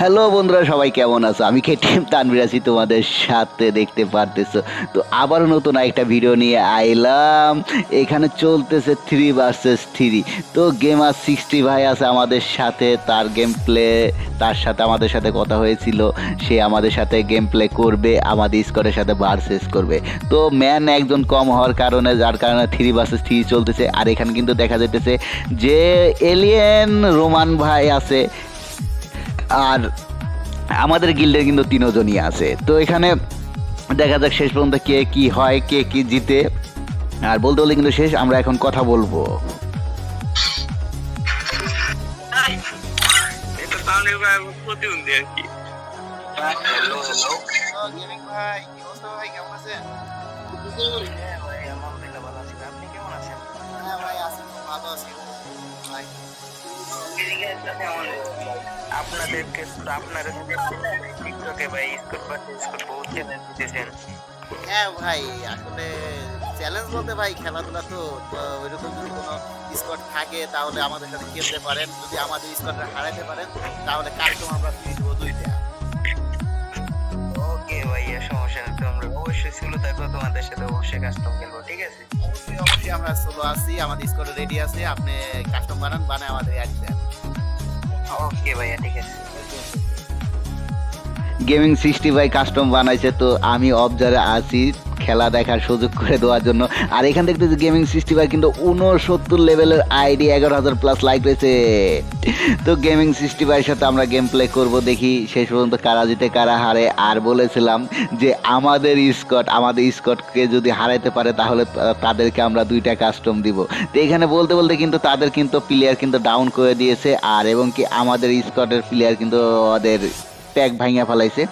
Hello বন্ধুরা, সবাই কেমন আছো? আমি কেটিএম তানভীর আছি, তোমাদের সাথে দেখতে পারতেছো। তো আবারও নতুন একটা ভিডিও নিয়ে আইলাম। এখানে চলতেছে থ্রি ভার্সেস থ্রি তো গেমার সিক্সটি ভাই আছে আমাদের সাথে, তার গেম প্লে তার সাথে আমাদের সাথে কথা হয়েছিল। সে আমাদের সাথে গেম প্লে করবে, আমাদের স্কোরের সাথে ভার্সেস করবে। তো ম্যান একজন কম হওয়ার কারণে, যার কারণে থ্রি ভার্সেস থ্রি চলতেছে। আর এখানে কিন্তু দেখা যেতেছে যে এলিয়েন রোমান ভাই আছে। আর আমাদের গিল্ডের কিন্তু তিনজনই আছে। তো এখানে দেখা যাক শেষ পর্যন্ত কে কি হয়, কে কি জিতে। আর বলতে বলতে কিন্তু শেষ, আমরা এখন কথা বলব। হ্যাঁ ভালো আছি। ভাই। আপনাদেরকে আপনারা টিকটকে ভাই স্কুল পাশে স্কুল বহুত চ্যালেঞ্জ দিতেছেন। হ্যাঁ ভাই আসলে চ্যালেঞ্জ বলতে ভাই খেলাধুলা তো ওইরকম যদি কোনো স্কট থাকে তাহলে আমাদের সাথে খেলতে পারেন। যদি আমাদের স্কটটা হারাতে পারেন তাহলে আমরা ফ্রি দেবো দুইটা। ওকে ভাইয়া সমস্যা নেই তোমরা অবশ্যই তারপর তোমাদের সাথে অবশ্যই কাস্টম খেলব ঠিক আছে? অবশ্যই অবশ্যই আমরা সোলো আছি আমাদের স্কট রেডি আছে আপনি কাস্টম বানান বানায় আমাদের অ্যাড দেন। ওকে ভাইয়া ঠিক আছে। গেমিং সিক্সটি বাই কাস্টম বানাইছে, তো আমি অবজারে আছি, খেলা দেখার সুযোগ করে দেওয়ার জন্য। আর এখান থেকে গেমিং সিক্সটি বাই কিন্তু উনসত্তর লেভেলের আইডি এগারো হাজার প্লাস লাইক রয়েছে। তো গেমিং সিক্সটি বাইয়ের সাথে আমরা গেম প্লে করব, দেখি শেষ পর্যন্ত কারা জিতে, কারা হারে। আর বলেছিলাম যে আমাদের স্কট আমাদের স্কটকে যদি হারাইতে পারে, তাহলে তাদেরকে আমরা দুইটা কাস্টম দিব। তো এখানে বলতে বলতে কিন্তু তাদের কিন্তু প্লেয়ার কিন্তু ডাউন করে দিয়েছে, আর এবং কি আমাদের স্কটের প্লেয়ার কিন্তু ওদের প্যাক ভাঙিয়া ফেলাইছে।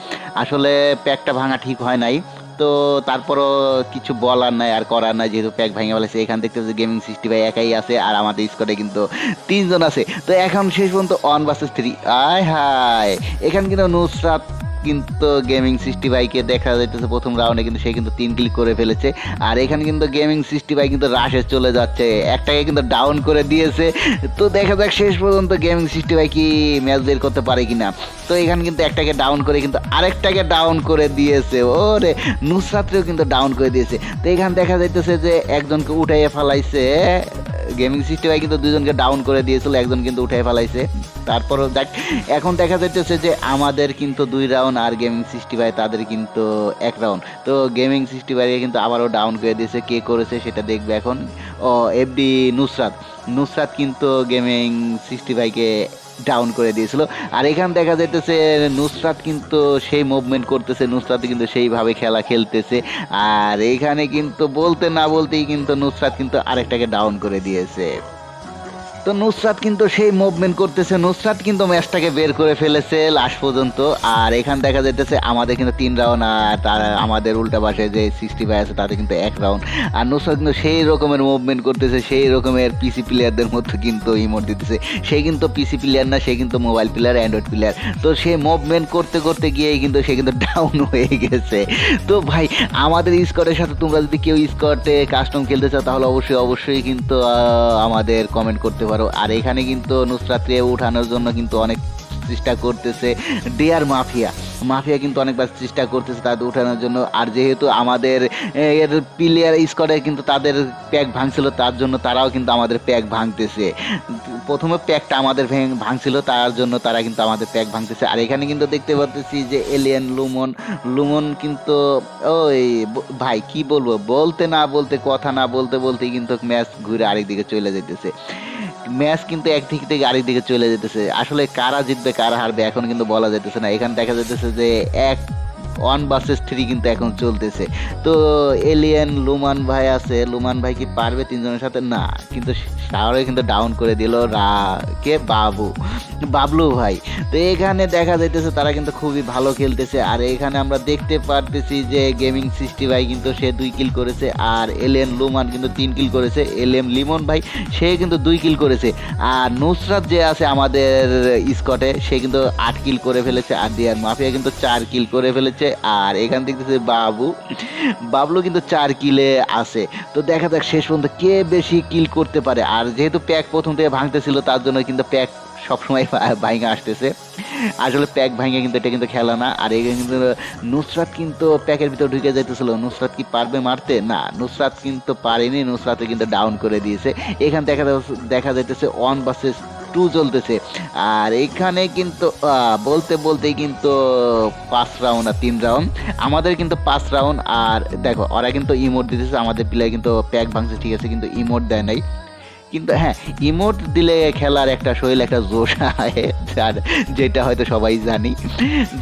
আসলে প্যাকটা ভাঙা ঠিক হয় নাই। তো তারপরও কিছু বলার নাই আর করার নাই, যেহেতু প্যাক ভেঙে ফেলেছে এখান থেকে গেমিং সিক্সটি ভাই একাই আছে আর আমাদের স্কোয়াডে কিন্তু তিনজন আছে। তো এখন শেষ পর্যন্ত ওয়ান ভার্সেস থ্রি আয় হায়! এখানে কিন্তু নুসরাত কিন্তু গেমিং সিক্সটি বাইকে দেখা যাইতেছে প্রথম রাউন্ডে কিন্তু সে কিন্তু তিন ক্লিক করে ফেলেছে। আর এখানে কিন্তু গেমিং সিক্সটি বাই কিন্তু রাশে চলে যাচ্ছে। একটাকে কিন্তু ডাউন করে দিয়েছে। তো দেখা যাক শেষ পর্যন্ত গেমিং সিক্সটি বাই কি ম্যাচ বের করতে পারে কিনা। তো এখানে কিন্তু একটাকে ডাউন করে কিন্তু আরেকটাকে ডাউন করে দিয়েছে। ও ওরে নুসরাতরেও কিন্তু ডাউন করে দিয়েছে। তো এখানে দেখা যাইতেছে যে একজনকে উঠাইয়ে ফেলাইছে। গেমিং সিস্টেমে কিন্তু দুজনকে ডাউন করে দিয়েছিল, একজন কিন্তু উঠে ফেলাইছে। তারপরও দেখ, এখন দেখা যাচ্ছে যে আমাদের কিন্তু দুই রাউন্ড আর গেমিং সিক্সটি ভাই তাদের কিন্তু এক রাউন্ড তো গেমিং সিক্সটি ভাইকে কিন্তু আবারও ডাউন করে দিয়েছে, কে করেছে সেটা দেখবে এখন। ও এফডি নুসরাত নুসরাত কিন্তু গেমিং সিক্সটি ফাইভকে ডাউন করে দিয়েছিল। আর এখান দেখা যাইতেছে, নুসরাত কিন্তু সেই মুভমেন্ট করতেছে নুসরাত কিন্তু সেইভাবে খেলা খেলতেছে। আর এখানে কিন্তু বলতে না বলতেই কিন্তু নুসরাত কিন্তু আরেকটাকে ডাউন করে দিয়েছে। তো নুসরাত কিন্তু সেই মুভমেন্ট করতেছে। নুসরাত কিন্তু ম্যাচটাকে বের করে ফেলেছে লাস্ট পর্যন্ত। আর এখান দেখা যাইতেছে আমাদের কিন্তু তিন রাউন্ড আর তার আমাদের উল্টা পাশে যে সিক্সটি ফাইভ আছে তাতে কিন্তু এক রাউন্ড আর নুসরাত কিন্তু সেই রকমের মুভমেন্ট করতেছে, সেই রকমের পিসি প্লেয়ারদের মধ্যে কিন্তু ইমোট দিতেছে। সে কিন্তু পিসি প্লেয়ার না, সে কিন্তু মোবাইল প্লেয়ার অ্যান্ড্রয়েড প্লেয়ার তো সে মুভমেন্ট করতে করতে গিয়েই কিন্তু সে কিন্তু ডাউন হয়ে গেছে। তো ভাই, আমাদের স্কটের সাথে তোমরা যদি কেউ স্কটে কাস্টম খেলতে চাও, তাহলে অবশ্যই অবশ্যই কিন্তু আমাদের কমেন্ট করতে পারো। আর এখানে কিন্তু নুসরাতকে উঠানোর জন্য কিন্তু অনেক চেষ্টা করতেছে ডিয়ার মাফিয়া। মাফিয়া কিন্তু অনেকবার চেষ্টা করতেছে তাদের উঠানোর জন্য। আর যেহেতু আমাদের এর প্লেয়ার স্কোয়াডে কিন্তু তাদের প্যাক ভাঙছিল, তার জন্য তারাও কিন্তু আমাদের প্যাক ভাঙতেছে। প্রথমে প্যাকটা আমাদের ভেঙ- ভাঙছিল, তার জন্য তারা কিন্তু আমাদের প্যাক ভাঙতেছে। আর এখানে কিন্তু দেখতে পাচ্ছি যে এলিয়ান লুমন লুমন কিন্তু, ওই ভাই কি বলব? বলতে না বলতে, কথা না বলতে, বলতেই কিন্তু ম্যাচ ঘুরে আরেকদিকে চলে যেতেছে ম্যাচ কিন্তু একদিক থেকে আরেক দিকে চলে যেতেছে। আসলে কারা জিতবে, কারা হারবে, এখন কিন্তু বলা যেতেছে না। এখানে দেখা যাইতেছে যে এক ওয়ান ভার্সেস থ্রি কিন্তু এখন চলতেছে। তো এলিয়েন লুমান ভাই আছে লুমান ভাই কি পারবে তিনজনের সাথে? না, কিন্তু তাহলে কিন্তু ডাউন করে দিল রা, কে বাবু? বাবলু ভাই। তো এখানে দেখা যাইতেছে তারা কিন্তু খুবই ভালো খেলতেছে। আর এখানে আমরা দেখতে পারতেছি যে গেমিং সিক্সটি ভাই কিন্তু সে দুই কিল করেছে, আর এলিয়েন লুমান কিন্তু তিন কিল করেছে। এলিএম লিমন ভাই, সে কিন্তু দুই কিল করেছে। আর নুসরাত যে আছে আমাদের স্কটে, সে কিন্তু আট কিল করে ফেলেছে, আর দিয়ার মাফিয়া কিন্তু চার কিল করে ফেলেছে। আর এখান থেকে বাবু। বাবলু কিন্তু চার কিলে আছে। তো দেখা যাক শেষ পর্যন্ত কে বেশি কিল করতে পারে। আর যেহেতু প্যাক প্রথম থেকে ভাঙতেছিল, তার জন্য কিন্তু প্যাক সবসময় ভাইঙ্গা আসতেছে। আসলে প্যাক ভাঙে কিন্তু, এটা কিন্তু খেলা না। আর এখানে কিন্তু নুসরাত কিন্তু প্যাকের ভিতর ঢুকে যাইতেছিল। নুসরাত কি পারবে মারতে? না, নুসরাত কিন্তু পারেনি। নুসরাতে কিন্তু ডাউন করে দিয়েছে। এখান দেখা দেখা যাইতেছে ওয়ান ভার্সেস টু চলতেছে। আর এখানে কিন্তু বলতে বলতেই কিন্তু পাঁচ রাউন্ড আর তিন রাউন্ড আমাদের কিন্তু পাঁচ রাউন্ড আর দেখো, ওরা কিন্তু ইমোট দিতেছে, আমাদের প্লেয়ার কিন্তু প্যাক ভাঙছে, ঠিক আছে, কিন্তু ইমোট দেয় নাই। কিন্তু হ্যাঁ ইমোট দিলে খেলার একটা শরীর, একটা জোশ আয় যার, যেটা হয়তো সবাই জানি।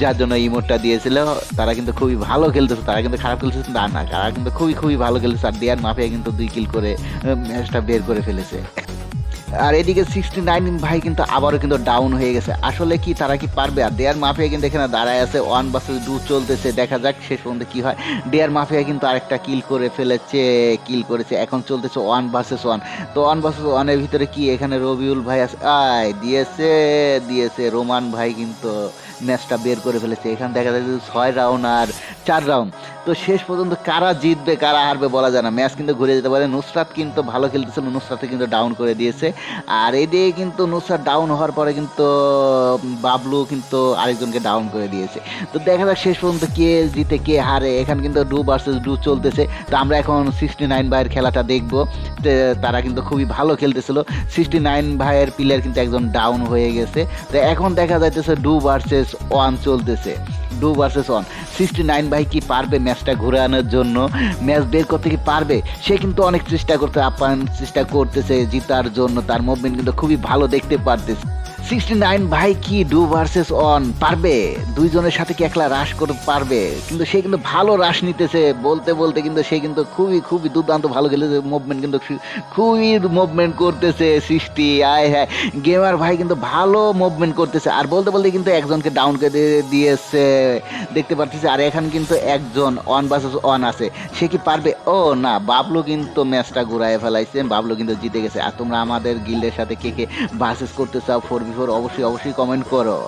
যার জন্য ইমোটটা দিয়েছিল, তারা কিন্তু খুবই ভালো খেলতেছে, তারা কিন্তু খারাপ খেলতেছে, না না, তারা কিন্তু খুবই খুবই ভালো খেলতেছে, আর দেয়ার মাফিয়া কিন্তু দুই কিল করে ম্যাচটা বের করে ফেলেছে। আর এদিকে সিক্সটি নাইন ভাই কিন্তু আবারও কিন্তু ডাউন হয়ে গেছে। আসলে কি তারা কি পারবে? আর দেয়ার মাফিয়া কিন্তু এখানে দাঁড়ায় আছে। ওয়ান বাসেস ডু চলতেছে, দেখা যাক শেষ পর্যন্ত কি হয়। ডেয়ার মাফিয়া কিন্তু আরেকটা কিল করে ফেলেছে কিল করেছে। এখন চলতেছে ওয়ান ভার্সেস ওয়ান তো ওয়ান ভার্সেস ওয়ানের ভিতরে কি? এখানে রবিউল ভাই আছে। আয়, দিয়েছে দিয়েছে। রোমান ভাই কিন্তু ম্যাচটা বের করে ফেলেছে। এখানে দেখা যাচ্ছে ছয় রাউন্ড আর চার রাউন্ড তো শেষ পর্যন্ত কারা জিতবে, কারা হারবে বলা যায় না। ম্যাচ কিন্তু ঘুরে যেতে পারে। নুসরাত কিন্তু ভালো খেলতেছিল নুসরাতে কিন্তু ডাউন করে দিয়েছে। আর এদিকে কিন্তু নুসরাত ডাউন হওয়ার পরে কিন্তু বাবলু কিন্তু আরেকজনকে ডাউন করে দিয়েছে। তো দেখা যাক শেষ পর্যন্ত কে জিতে, কে হারে। এখানে কিন্তু ডু ভার্সেস ডু চলতেছে। তো আমরা এখন সিক্সটি নাইন ভাইয়ের খেলাটা দেখব। তারা কিন্তু খুবই ভালো খেলতেছিল। সিক্সটি নাইন ভাইয়ের প্লেয়ার কিন্তু একজন ডাউন হয়ে গেছে। তো এখন দেখা যাইতেছে ডু ভার্সেস ওয়ান চলতেছে। Two versus one. Sixty nine ভাই কি পারবে ম্যাচটা ঘুরে আনার জন্য? ম্যাচ বের করতে কি পারবে? সে কিন্তু অনেক চেষ্টা করতে, আপ্যায়ন চেষ্টা করতেছে জিতার জন্য। তার মুভমেন্ট কিন্তু খুবই ভালো দেখতে পারতেছে। সিক্সটি নাইন ভাই কি ডু ভার্সেস অন পারবে। দুইজনের সাথে কি একলা রাশ করতে পারবে? কিন্তু সে কিন্তু ভালো রাশ নিতেছে। বলতে বলতে কিন্তু সে কিন্তু খুবই খুবই দুর্দান্ত ভালো খেলেছে। মুভমেন্ট কিন্তু খুবই মুভমেন্ট করতেছে সৃষ্টি। আয় হ্যাঁ গেমার ভাই কিন্তু ভালো মুভমেন্ট করতেছে। আর বলতে বলতে কিন্তু একজনকে ডাউন করে দিয়ে- দিয়েছে। দেখতে পারতেছি, আর এখানে কিন্তু একজন অন ভার্সেস অন আছে। সে কি পারবে? ও না, বাবলু কিন্তু ম্যাচটা ঘুরায় ফেলাইছে। বাবলু কিন্তু জিতে গেছে। আর তোমরা আমাদের গিল্ডের সাথে কে কে ভার্সেস করতে চাও ফোর বিফোর অবশ্যই অবশ্যই কমেন্ট করো।